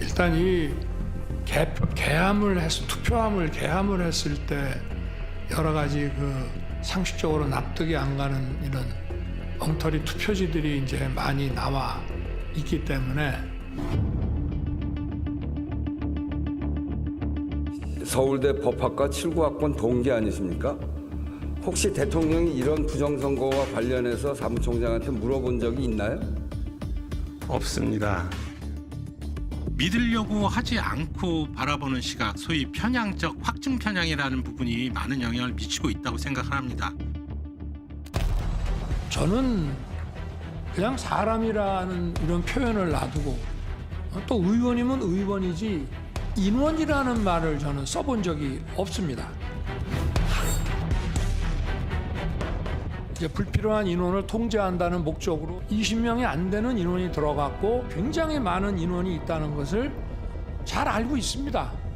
일단 이 개, 개함을 해서 투표함을 개함을 했을 때 여러 가지 그 상식적으로 납득이 안 가는 이런 엉터리 투표지들이 이제 많이 나와 있기 때문에 서울대 법학과 7구학번 동기 아니십니까? 혹시 대통령이 이런 부정선거와 관련해서 사무총장한테 물어본 적이 있나요? 없습니다. 믿으려고 하지 않고 바라보는 시각, 소위 편향적 확증 편향이라는 부분이 많은 영향을 미치고 있다고 생각을 합니다. 저는 그냥 사람이라는 이런 표현을 놔두고 어, 또 의원이면 의원이지 인원이라는 말을 저는 써본 적이 없습니다. 이제 불필요한 인원을 통제한다는 목적으로 20명이 안 되는 인원이 들어갔고 굉장히 많은 인원이 있다는 것을 잘 알고 있습니다.